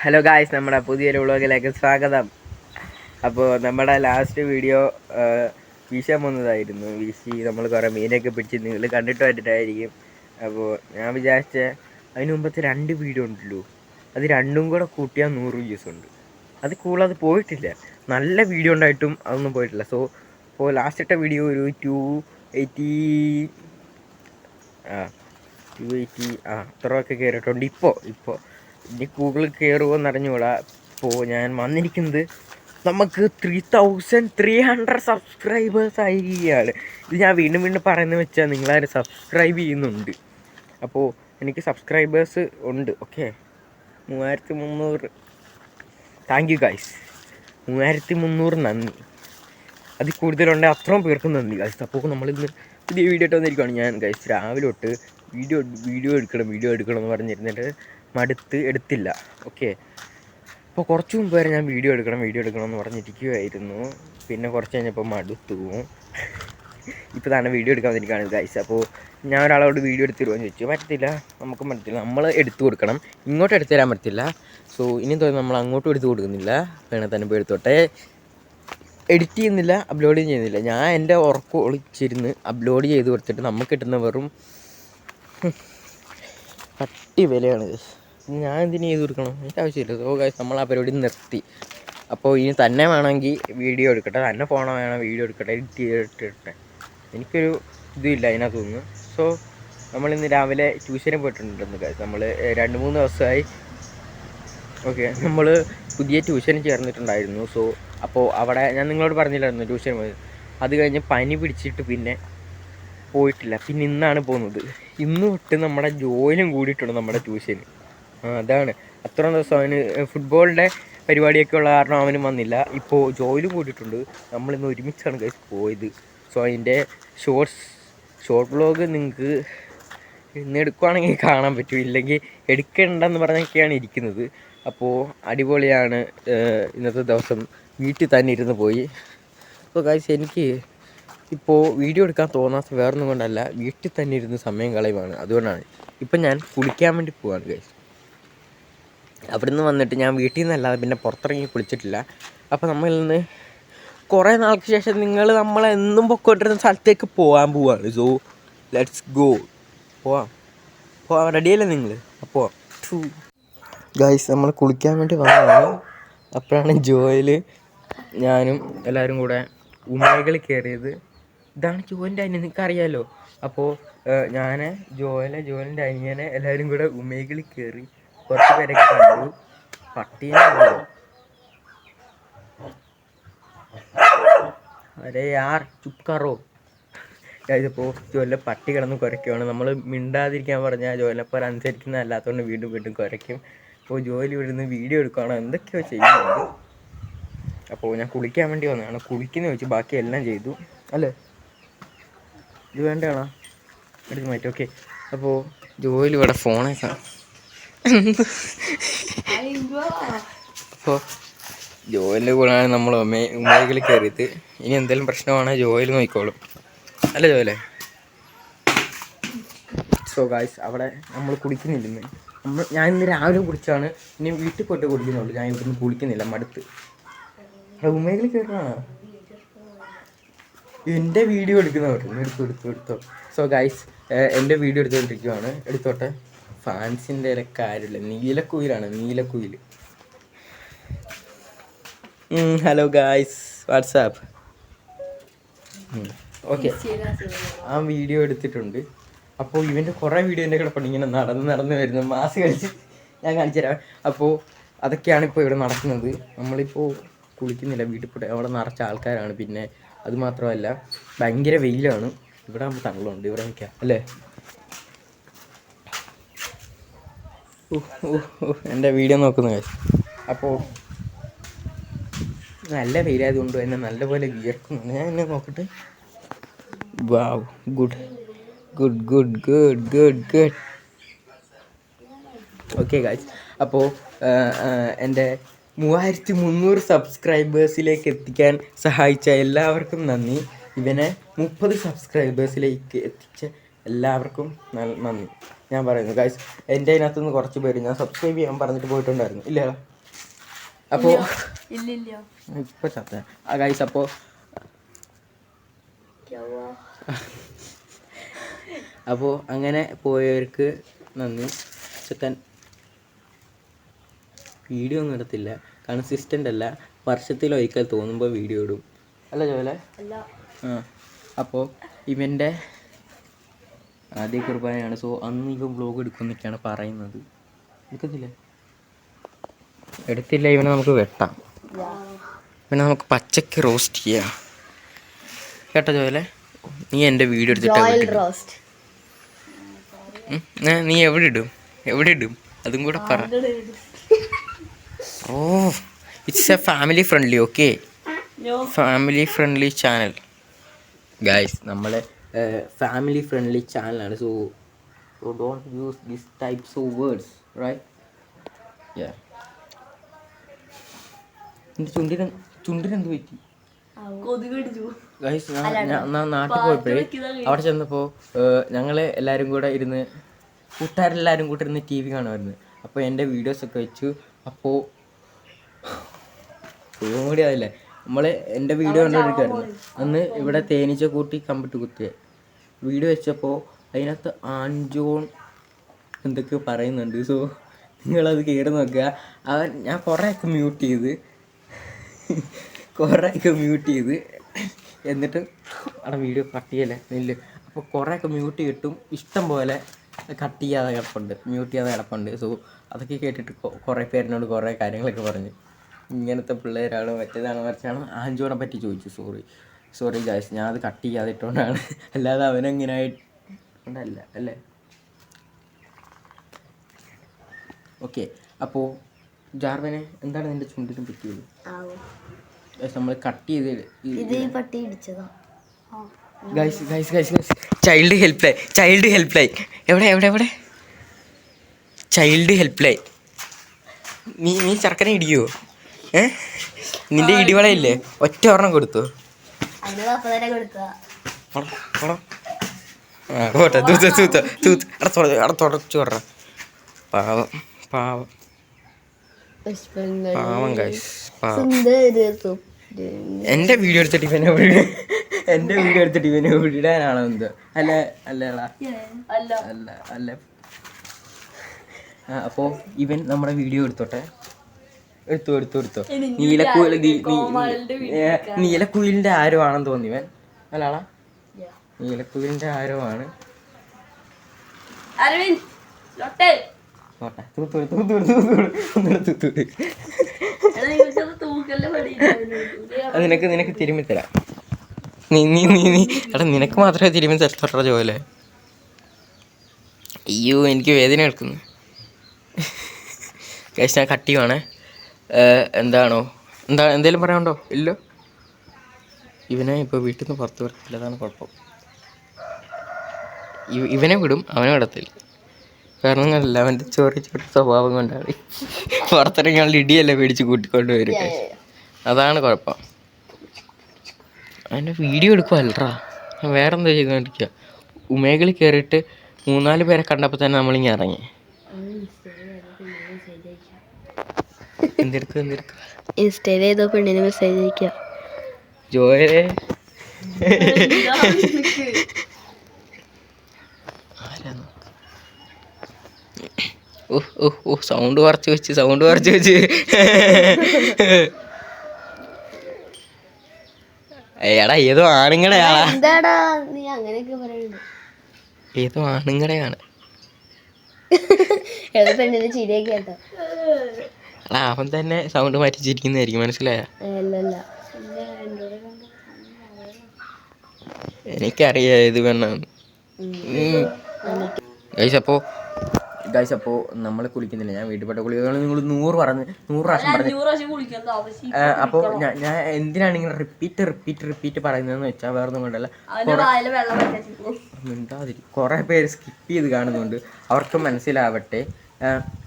Hello guys നമ്മുടെ പുതിയൊരു വ്ളോഗിലേക്ക് സ്വാഗതം. അപ്പോൾ നമ്മുടെ ലാസ്റ്റ് വീഡിയോ വീശാൻ വന്നതായിരുന്നു. വീശി നമ്മൾ കുറേ മീനൊക്കെ പിടിച്ച് നിങ്ങൾ കണ്ടിട്ട് വന്നിട്ടായിരിക്കും. അപ്പോൾ ഞാൻ വിചാരിച്ച അതിന് മുമ്പത്തെ രണ്ട് വീഡിയോ ഉണ്ടല്ലോ. അത് രണ്ടും കൂടെ കൂട്ടിയാൽ നൂറ് വ്യൂസ് ഉണ്ട്. അത് കൂടുതൽ അത് പോയിട്ടില്ല. നല്ല വീഡിയോ ഉണ്ടായിട്ടും അതൊന്നും പോയിട്ടില്ല. സോ ഇപ്പോൾ ലാസ്റ്റ് ഇട്ട വീഡിയോ ഒരു ടു എയ്റ്റി ആ ടു എയ്റ്റി ആ അത്രയൊക്കെ കയറിയിട്ടുണ്ട് ഇപ്പോൾ ഇപ്പോൾ ഇനി ഗൂഗിളിൽ കയറുമോ എന്നറിഞ്ഞുകൂടാ ഇപ്പോൾ ഞാൻ വന്നിരിക്കുന്നത് നമുക്ക് three thousand three hundred subscribers ആയിരിക്കുകയാണ്. ഇത് ഞാൻ വീണ്ടും വീണ്ടും പറയുന്നത് വെച്ചാൽ നിങ്ങളാരും സബ്സ്ക്രൈബ് ചെയ്യുന്നുണ്ട്. അപ്പോൾ എനിക്ക് സബ്സ്ക്രൈബേഴ്സ് ഉണ്ട് ഓക്കെ മൂവായിരത്തി മുന്നൂറ് താങ്ക് യു ഗൈസ് മൂവായിരത്തി മുന്നൂറ് നന്ദി. അതിൽ കൂടുതലുണ്ടെങ്കിൽ അത്രയും പേർക്കും നന്ദി ഗൈസ് അപ്പോൾ നമ്മളിന്ന് പുതിയ വീഡിയോ ഇട്ട് വന്നിരിക്കുകയാണ് ഞാൻ ഗൈസ് രാവിലെ തൊട്ട് വീഡിയോ വീഡിയോ എടുക്കണം വീഡിയോ എടുക്കണം എന്ന് പറഞ്ഞിരുന്നിട്ട് മടുത്ത് എടുത്തില്ല. ഓക്കെ അപ്പോൾ കുറച്ച് മുമ്പ് വരെ ഞാൻ വീഡിയോ എടുക്കണം വീഡിയോ എടുക്കണം എന്ന് പറഞ്ഞിരിക്കുമായിരുന്നു പിന്നെ കുറച്ച് കഴിഞ്ഞപ്പോൾ മടുത്തു. ഇപ്പോൾ തന്നെ വീഡിയോ എടുക്കാൻ വന്നിരിക്കുകയാണ് ഗൈസ് അപ്പോൾ ഞാൻ ഒരാളോട് വീഡിയോ എടുത്ത് തരുമോ ചോദിച്ചു. പറ്റത്തില്ല. നമുക്ക് പറ്റത്തില്ല. നമ്മൾ എടുത്തു കൊടുക്കണം. ഇങ്ങോട്ട് എടുത്തു തരാൻ പറ്റത്തില്ല. സോ ഇനി തോന്നുന്നു നമ്മൾ അങ്ങോട്ടും എടുത്തു കൊടുക്കുന്നില്ല. വേണേൽ തന്നെ പോയി എടുത്തോട്ടെ. എഡിറ്റ് ചെയ്യുന്നില്ല അപ്ലോഡ് ചെയ്യുന്നില്ല. ഞാൻ എന്റെ ഉറക്കം ഒളിച്ചിരുന്ന് അപ്ലോഡ് ചെയ്ത് കൊടുത്തിട്ട് നമുക്ക് കിട്ടുന്ന വെറും പട്ടി വിലയാണ് ഞാൻ എന്തിനു ചെയ്ത് കൊടുക്കണം? എനിക്ക് ആവശ്യമില്ല. സോ ഗൈസ് നമ്മൾ ആ പരിപാടി നിർത്തി. അപ്പോൾ ഇനി തന്നെ വേണമെങ്കിൽ വീഡിയോ എടുക്കട്ടെ. തന്നെ ഫോണോ വേണം വീഡിയോ എടുക്കട്ടെ എഡിറ്റ് ചെയ്തിട്ടെ എനിക്കൊരു ഇതില്ല അതിനകത്തൊന്നും സോ നമ്മൾ ഇന്ന് രാവിലെ ട്യൂഷന് പോയിട്ടുണ്ടെന്ന് ഗൈസ് നമ്മൾ രണ്ട് മൂന്ന് ദിവസമായി. ഓക്കെ നമ്മൾ പുതിയ ട്യൂഷന് ചേർന്നിട്ടുണ്ടായിരുന്നു. സോ അപ്പോൾ അവിടെ ഞാൻ നിങ്ങളോട് പറഞ്ഞില്ലായിരുന്നു ട്യൂഷൻ പോയത് അത് കഴിഞ്ഞ് പനി പിടിച്ചിട്ട് പിന്നെ പോയിട്ടില്ല. പിന്നെ ഇന്നാണ് പോകുന്നത്. ഇന്ന് തൊട്ട് നമ്മുടെ ജോലിയും കൂടിയിട്ടുണ്ട് നമ്മുടെ ട്യൂഷന്. അതാണ്. അത്ര ദിവസം അവന് ഫുട്ബോളിന്റെ പരിപാടിയൊക്കെ ഉള്ള കാരണം അവനും വന്നില്ല. ഇപ്പോൾ ജോയിലും കൂടിയിട്ടുണ്ട്. നമ്മളിന്ന് ഒരുമിച്ചാണ് ഗൈസ് പോയത്. സോ അതിന്റെ ഷോർട്സ് ഷോർട്ട് വ്ളോഗ് നിങ്ങൾക്ക് ഇന്ന് എടുക്കുവാണെങ്കിൽ കാണാൻ പറ്റും. ഇല്ലെങ്കിൽ എടുക്കണ്ടെന്ന് പറഞ്ഞൊക്കെയാണ് ഇരിക്കുന്നത്. അപ്പോൾ അടിപൊളിയാണ്. ഇന്നത്തെ ദിവസം വീട്ടിൽ തന്നെ ഇരുന്ന് പോയി. അപ്പോൾ കാശ് എനിക്ക് ഇപ്പോൾ വീഡിയോ എടുക്കാൻ തോന്നാത്ത വേറൊന്നും കൊണ്ടല്ല വീട്ടിൽ തന്നെ ഇരുന്ന് സമയം കളയുവാണ്. അതുകൊണ്ടാണ്. ഇപ്പം ഞാൻ കുളിക്കാൻ വേണ്ടി പോവാണ് ഗൈസ് അവിടെ നിന്ന് വന്നിട്ട് ഞാൻ വീട്ടിൽ നിന്നല്ലാതെ പിന്നെ പുറത്തിറങ്ങി കുളിച്ചിട്ടില്ല. അപ്പോൾ നമ്മളിൽ നിന്ന് കുറേ നാൾക്ക് ശേഷം നിങ്ങൾ നമ്മളെന്നും പൊക്കോണ്ടിരുന്ന സ്ഥലത്തേക്ക് പോകാൻ പോവാണ്. സോ ലെറ്റ്സ് ഗോ പോവാം. പോവാം. റെഡിയല്ലേ നിങ്ങൾ അപ്പോൾ ഗൈസ് നമ്മൾ കുളിക്കാൻ വേണ്ടി വന്നതാണ്. അപ്പോഴാണ് ജോയിൽ ഞാനും എല്ലാവരും കൂടെ ഉമേകളിൽ കയറിയത്. ഇതാണ് ജോലിന്റെ അനിയൻ നിങ്ങൾക്ക് അറിയാമല്ലോ അപ്പോൾ ഞാൻ ജോലെ ജോലിന്റെ അനിയനെ എല്ലാവരും കൂടെ ഉമേകളിൽ കയറി കുറച്ച് പേരൊക്കെ കണ്ടു. പട്ടീനെ. അരെ യാർ ചുക്കാറോ കറോ ഇതിപ്പോൾ ജോലിലെ പട്ടി കിടന്ന് കുരയ്ക്കുവാണ്. നമ്മൾ മിണ്ടാതിരിക്കാൻ പറഞ്ഞാൽ ജോലിനെപ്പോൾ അനുസരിക്കുന്ന അല്ലാത്തതുകൊണ്ട് വീണ്ടും വീണ്ടും കുരയ്ക്കും. അപ്പോൾ ജോലി ഇവിടുന്ന് വീഡിയോ എടുക്കുകയാണോ എന്തൊക്കെയോ ചെയ്യുന്നുണ്ട്. അപ്പോൾ ഞാൻ കുളിക്കാൻ വേണ്ടി വന്നതാണ്. കുളിക്കുന്ന വെച്ച് ബാക്കി എല്ലാം ചെയ്തു. അല്ലേ? ഇത് വേണ്ടതാണോ എടുത്ത് മാറ്റി ഓക്കെ. അപ്പോൾ ജോയിൽ ഇവിടെ ഫോണേ അപ്പോൾ ജോലിന്റെ കൂടെയാണ് നമ്മൾ ഉമ്മയിൽ കയറിയത്. ഇനി എന്തെങ്കിലും പ്രശ്നമാണ് ജോയിൽ നോക്കിക്കോളും. അല്ല ജോയിലെ? സോ ഗായ്സ് അവിടെ നമ്മൾ കുടിക്കുന്നില്ലെന്ന് നമ്മൾ ഞാൻ ഇന്ന് രാവിലെ കുടിച്ചാണ്. ഇനി വീട്ടിൽ പോയിട്ട് കുടിക്കുന്നുള്ളൂ. ഞാൻ ഇവിടുന്ന് കുളിക്കുന്നില്ല മടുത്ത്. ഉമ്മയിൽ കയറണ എന്റെ വീഡിയോ എടുക്കുന്നവർ എടുത്തു എടുത്തു എടുത്തോ. സോ ഗൈസ് എന്റെ വീഡിയോ എടുത്തുകൊണ്ടിരിക്കുവാണ് എടുത്തോട്ടെ. ഫാൻസിന്റെ കാര്യമില്ല നീലക്കുയിലാണ് നീലക്കുയിൽ ഹലോ ഗായ്സ് വാട്സാപ്പ് ഓക്കെ ആ വീഡിയോ എടുത്തിട്ടുണ്ട്. അപ്പോൾ ഇവന്റെ കുറേ വീഡിയോ എന്റെ കിടപ്പുണ്ട് ഇങ്ങനെ നടന്ന് നടന്ന് വരുന്നു. മാസ് കഴിച്ച് ഞാൻ കാണിച്ചു തരാം. അപ്പോൾ അതൊക്കെയാണ് ഇപ്പോൾ ഇവിടെ നടക്കുന്നത്. നമ്മളിപ്പോൾ കുളിക്കുന്നില്ല വീട്ടിൽ പോയി അവിടെ നിറച്ച ആൾക്കാരാണ്. പിന്നെ അത് മാത്രമല്ല ഭയങ്കര വെയിലാണ്. ഇവിടെ നമ്മൾ തണലുണ്ട് ഇവിടെ നിൽക്കാം അല്ലേ? എന്റെ വീഡിയോ നോക്കുന്നു. അപ്പോൾ നല്ല വെയിലായതുകൊണ്ട് എന്നെ നല്ലപോലെ വിയർക്കുന്നു. ഞാൻ എന്നെ നോക്കട്ടെ. Wow good good good good good good okay guys അപ്പോൾ എന്റെ മൂവായിരത്തി മുന്നൂറ് സബ്സ്ക്രൈബേഴ്സിലേക്ക് എത്തിക്കാൻ സഹായിച്ച എല്ലാവർക്കും നന്ദി. ഇവനെ മുപ്പത് സബ്സ്ക്രൈബേഴ്സിലേക്ക് എത്തിച്ച എല്ലാവർക്കും നന്ദി. ഞാൻ പറയുന്നു ഗൈസ് എന്റെ അതിനകത്തുനിന്ന് കുറച്ച് പേര് ഞാൻ സബ്സ്ക്രൈബ് ചെയ്യാൻ പറഞ്ഞിട്ട് പോയിട്ടുണ്ടായിരുന്നു. ഇല്ല. അപ്പോൾ ഇപ്പോൾ ചത്ത. ആ ഗൈസ് അപ്പോൾ അപ്പോൾ അങ്ങനെ പോയവർക്ക് നന്ദി. ചെക്കൻ വീഡിയോ ഒന്നും ഇടത്തില്ല കൺസിസ്റ്റന്റ് അല്ല. വർഷത്തിലൊരിക്കൽ തോന്നുമ്പോൾ വീഡിയോ ഇടും. അല്ല ജോലെ ആ. അപ്പോൾ ഇവന്റെ ആദ്യ കുർബാനയാണ്. സോ അന്ന് ഇവ ബ്ലോഗ് എടുക്കുന്നൊക്കെയാണ് പറയുന്നത്. എടുക്കത്തില്ലേ? എടുത്തില്ല. ഇവനെ നമുക്ക് വെട്ടാം. പിന്നെ നമുക്ക് പച്ചക്ക് റോസ്റ്റ് ചെയ്യാം. കേട്ടോ ജോലെ നീ എന്റെ വീഡിയോ എടുത്തിട്ട് നീ എവിടെ ഇടും? എവിടെ ഇടും? അതും കൂടെ പറ. ഓ it's a family friendly okay family friendly channel guys നമ്മളെ ഫാമിലി ഫ്രണ്ട്ലി ചാനലാണ് so so don't use this types of words right എന്റെ ചുണ്ടിന് ചുണ്ടിനെന്ത് പറ്റി? കൊതുക് പിടിച്ചു. ഗൈസ് ഞാൻ നാട്ടിൽ പോയപ്പോഴേ അവിടെ ചെന്നപ്പോൾ ഞങ്ങൾ എല്ലാവരും കൂടെ ഇരുന്ന് കൂട്ടുകാരെല്ലാവരും കൂടെ ഇരുന്ന് ടി വി കാണുമായിരുന്നു. അപ്പോൾ വീഡിയോസ് ഒക്കെ വെച്ചു. അപ്പോൾ കൂടി അതില്ലേ നമ്മൾ എന്റെ വീഡിയോ കണ്ടുകൊണ്ടിരിക്കുമായിരുന്നു അന്ന് ഇവിടെ തേനീച്ച കൂട്ടി കമ്പിട്ട് കുത്തിയ. വീഡിയോ വെച്ചപ്പോൾ അതിനകത്ത് ആൻജോൺ എന്തൊക്കെയോ പറയുന്നുണ്ട്. സോ നിങ്ങളത് കേട് നോക്കുക. അവൻ ഞാൻ കുറേയൊക്കെ മ്യൂട്ട് ചെയ്ത് കുറേയൊക്കെ മ്യൂട്ട് ചെയ്ത് എന്നിട്ട് അവിടെ വീഡിയോ കട്ട് ചെയ്യല്ലേ? നെല്ല് അപ്പോൾ കുറേയൊക്കെ മ്യൂട്ട് കിട്ടും ഇഷ്ടം പോലെ കട്ട് ചെയ്യാതെ കിടപ്പുണ്ട് മ്യൂട്ട് ചെയ്യാതെ കിടപ്പുണ്ട്. സോ അതൊക്കെ കേട്ടിട്ട് കുറേ പേരിനോട് കുറേ കാര്യങ്ങളൊക്കെ പറഞ്ഞു. ഇങ്ങനത്തെ പിള്ളേരാണ് മറ്റേതാണ് മറിച്ചാണ് ആഞ്ചോനെ പറ്റി ചോദിച്ചു സോറി സോറി ഗായ്സ് ഞാൻ അത് കട്ട് ചെയ്യാതെ ഇട്ടുകൊണ്ടാണ് അല്ലാതെ അവനെങ്ങനെ ആയിട്ടല്ല അല്ലേ? ഓക്കെ അപ്പോൾ ജാർവനെ എന്താണ് നിന്റെ ചുണ്ടിനും പറ്റിയത്? നമ്മൾ കട്ട് ചെയ്ത് guys guys guys guys child helpline child helpline എവിടെ എവിടെ എവിടെ? ചൈൽഡ് ഹെൽപ്പ് ലൈൻ നീ നീ ചെറുക്കനെ ഇടിയോ? ഏ? നിന്റെ ഇടിവളയില്ലേ? ഒറ്റ ഒരെണ്ണം കൊടുത്തു. പോട്ടെ തൂത്ത് തൂത്ത് തൂത്ത് അവിടെ തുട അവിടെ തുടച്ചു വിടറ. പാവം പാവം. പാവം പാവം. എന്റെ വീഡിയോ എടുത്തിട്ട് ഇവനെ എന്റെ വീഡിയോ എടുത്തിട്ട് ഇവനെ വിടാനാണോ എന്ത്? അല്ല അല്ലടാ അല്ല. അല്ല അപ്പോ ഇവൻ നമ്മുടെ വീഡിയോ എടുത്തോട്ടെ. എടുത്തു എടുത്തു എടുത്തു. നീലക്കുയിൽ നീലക്കുയിലിന്റെ ആരോ ആണെന്ന് തോന്നി ഇവൻ. അല്ലാളാ നീലക്കുയിലിന്റെ ആരോ ആണ് നിനക്ക് നിനക്ക് തിരുമ്മി തരാം. നീ നീ നീ നീ. എടാ നിനക്ക് മാത്രമേ തിരുമ്മി തരത്തോട്ട ജോലെ അയ്യോ എനിക്ക് വേദന എടുക്കുന്നു. കഴിച്ചാൽ ഞാൻ കട്ട് ചെയ്യുവാണേ. ഏഹ്, എന്താണോ? എന്താ എന്തേലും പറയാനുണ്ടോ? ഇല്ല? ഇവനെ ഇപ്പോൾ വീട്ടിൽ നിന്ന് പുറത്ത് വരത്തില്ല അതാണ് കുഴപ്പം ഇവനെ വിടും അവനെ വിടത്തില്ല. കാരണം അല്ല അവന്റെ ചോറി ചോറി സ്വഭാവം കൊണ്ടാണ്. പുറത്തിറങ്ങിയാൽ ഇടിയല്ലേ പേടിച്ച് കൂട്ടിക്കൊണ്ട് വരും. അതാണ് കുഴപ്പം. അതിന്റെ വീഡിയോ എടുക്കുമല്ലടാ ഞാൻ വേറെ എന്താ ചെയ്തുകൊണ്ടിരിക്കുക ഉമേകളിൽ കയറിയിട്ട് മൂന്നാൽ പേരെ കണ്ടപ്പോൾ തന്നെ നമ്മളിങ്ങനെ ഇറങ്ങി. എന്തെടുക്കുക എന്തെടുക്കുക ഇൻസ്റ്റയിൽ ഏതോ പെണ്ണിന് മെസ്സേജ് അയക്കാം ജോയേ. സൗണ്ട് കുറച്ച് വെച്ച് സൗണ്ട് കുറച്ച് വെച്ച്. എടാ ഏതോ പറയുന്നത് ഏതോ ആണുങ്ങളെയാണ്. പെണ്ണിന് ചിരിയൊക്കെ കേട്ടോ. എടാ അവൻ തന്നെ സൗണ്ട് മാറ്റി ചിരിക്കുന്നതായിരിക്കും മനസ്സിലായ അല്ലല്ല എനിക്കറിയാം ഇത് വേണമെന്ന് ഗൈസ് അപ്പോൾ ഗൈസ് അപ്പോൾ നമ്മൾ കുളിക്കുന്നില്ല. ഞാൻ വീട്ടിൽ പെട്ട കുളികൾ നിങ്ങൾ നൂറ് പറഞ്ഞ് നൂറ് പ്രാവശ്യം പറഞ്ഞു. അപ്പോൾ ഞാൻ ഞാൻ എന്തിനാണ് ഇങ്ങനെ റിപ്പീറ്റ് റിപ്പീറ്റ് റിപ്പീറ്റ് പറയുന്നതെന്ന് വെച്ചാൽ വേറെ ഒന്നും കൊണ്ടല്ല മിണ്ടാതിരി കുറേ പേര് സ്കിപ്പ് ചെയ്ത് കാണുന്നുണ്ട് അവർക്ക് മനസ്സിലാവട്ടെ.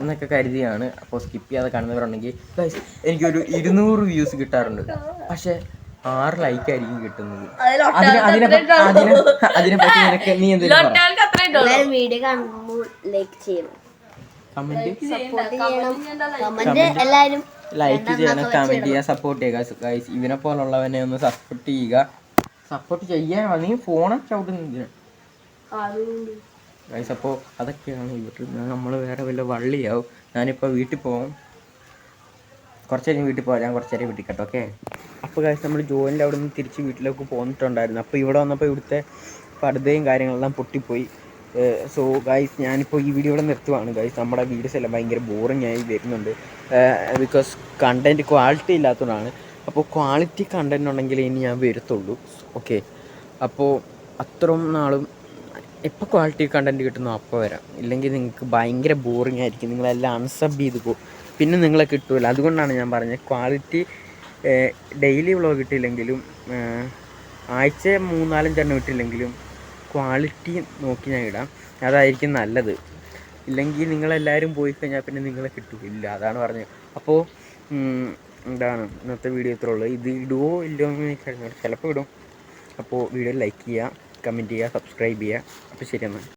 എന്നൊക്കെ കരുതിയാണ്. അപ്പോൾ സ്കിപ്പ് ചെയ്യാതെ കാണുന്നവരുണ്ടെങ്കിൽ ഗൈസ് എനിക്കൊരു ഇരുന്നൂറ് വ്യൂസ് കിട്ടാറുണ്ട്. പക്ഷേ ആറ് ലൈക്ക് ആയിരിക്കും കിട്ടുന്നത്. അതിന് അതിനെ അതിനെ അതിനെ പറ്റി നിനക്ക് നീ എന്തെങ്കിലും ലൈക്ക് ചെയ്യണം. കമന്റ് സപ്പോർട്ട് ചെയ്യണം. കമന്റ് എല്ലാവരും ലൈക്ക് ചെയ്യണം. കമന്റ് ചെയ്യുക സപ്പോർട്ട് ചെയ്യുക ഇവനെ പോലുള്ളവനെ ഒന്ന് സപ്പോർട്ട് ചെയ്യുക. സപ്പോർട്ട് ചെയ്യാൻ നീ ഫോണൊക്കെ അവിടെ ചവിട്ടുന്നില്ല ഗൈസ് അപ്പോൾ അതൊക്കെയാണ് വീട്ടിൽ നമ്മൾ വേറെ വല്ല വള്ളിയാവും. ഞാനിപ്പോൾ വീട്ടിൽ പോകും കുറച്ച് കഴിഞ്ഞ് വീട്ടിൽ പോകാം ഞാൻ കുറച്ച് നേരം വീട്ടിൽ കേട്ടോ ഓക്കെ അപ്പോൾ ഗൈസ് നമ്മൾ ജോലിന്റെ അവിടെ നിന്ന് തിരിച്ച് വീട്ടിലേക്ക് പോന്നിട്ടുണ്ടായിരുന്നു. അപ്പോൾ ഇവിടെ വന്നപ്പോൾ ഇവിടുത്തെ പടുതയും കാര്യങ്ങളെല്ലാം പൊട്ടിപ്പോയി. സോ ഗൈസ് ഞാനിപ്പോൾ ഈ വീഡിയോ ഇവിടെ നിർത്തുവാണ്. ഗൈസ് നമ്മുടെ വീഡിയോസ് എല്ലാം ഭയങ്കര ബോറിംഗ് ആയി വരുന്നുണ്ട്. ബിക്കോസ് കണ്ടന്റ് ക്വാളിറ്റി ഇല്ലാത്തതാണ് അപ്പോൾ ക്വാളിറ്റി കണ്ടന്റ് ഉണ്ടെങ്കിൽ ഇനി ഞാൻ വരുത്തുള്ളൂ ഓക്കെ അപ്പോൾ അത്രയും നാളും എപ്പോൾ ക്വാളിറ്റി കണ്ടന്റ് കിട്ടുന്നോ അപ്പോൾ വരാം. ഇല്ലെങ്കിൽ നിങ്ങൾക്ക് ഭയങ്കര ബോറിംഗ് ആയിരിക്കും. നിങ്ങളെല്ലാം അൺസബ് ചെയ്ത് പോകും പിന്നെ നിങ്ങളെ കിട്ടില്ല അതുകൊണ്ടാണ് ഞാൻ പറഞ്ഞത് ക്വാളിറ്റി ഡെയിലി വ്ളോഗ് കിട്ടിയില്ലെങ്കിലും ആഴ്ച മൂന്നാലഞ്ചെണ്ണം ഇട്ടില്ലെങ്കിലും ക്വാളിറ്റി നോക്കി ഞാൻ ഇടാം. അതായിരിക്കും നല്ലത്. ഇല്ലെങ്കിൽ നിങ്ങളെല്ലാവരും പോയി കഴിഞ്ഞാൽ പിന്നെ നിങ്ങളെ കിട്ടില്ല. അതാണ് പറഞ്ഞത്. അപ്പോൾ എന്താണ് ഇന്നത്തെ വീഡിയോ ഇത്ര ഉള്ളൂ. ഇത് ഇടുവോ ഇല്ലയോ എന്ന് എനിക്കറിഞ്ഞു ചിലപ്പോൾ ഇടും. അപ്പോൾ വീഡിയോ ലൈക്ക് ചെയ്യുക കമന്റ് ചെയ്യുക സബ്സ്ക്രൈബ് ചെയ്യുക അപ്പോൾ ശരി എന്നാൽ